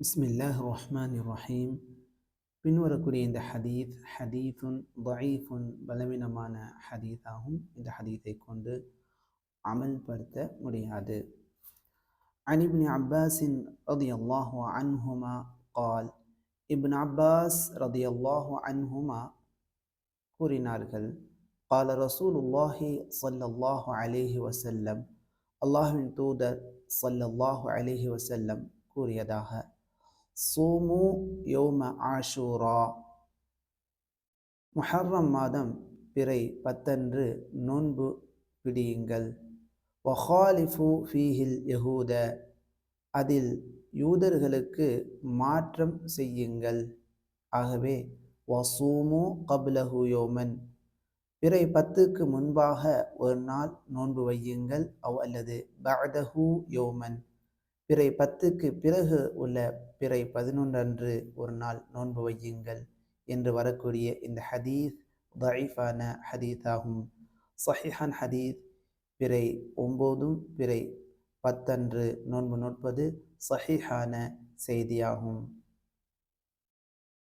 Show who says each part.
Speaker 1: பிஸ்மில்லாஹ் ரஹ்மான் ரஹீம் பின்வரக்கூடிய இந்த ஹதீத் ஹதீஃபுன் தயீஃபுன் பலவீனமான ஹதீஸாகும் இந்த ஹதீஸை கொண்டு அமல்படுத்த முடியாது عن ابن عباس رضي الله عنهما قال ابن عباس رضي الله عنهما கூறினார்கள் قال رسول الله صلى الله عليه وسلم அல்லாஹ்வின் தூதர் ஸல்லல்லாஹு அலைஹி வஸல்லம் கூறியதாக சூமு யோம ஆஷூரா. முஹர்ரம் மாதம் பிறை பத்தன்று நோன்பு பிடியுங்கள் ஒஹாலிஃபு ஃபீஹில் யஹூத. அதில் யூதர்களுக்கு மாற்றம் செய்யுங்கள். ஆகவே வசூமு கபுலஹு யோமன். பிறை பத்துக்கு முன்பாக ஒரு நாள் நோன்பு வையுங்கள். அவ் அல்லது பஅதஹு யோமன். பிறை பத்துக்கு பிறகு உள்ள பிறை பதினொன்றன்று ஒரு நாள் நோன்பு வையுங்கள் என்று வரக்கூடிய இந்த ஹதீஸ் தயிஃபான ஹதீஸாகும். சஹிஹான் ஹதீஸ் பிறை ஒம்போதும் பிறை பத்தன்று நோன்பு நோட்பது சஹிஹான செய்தியாகும்.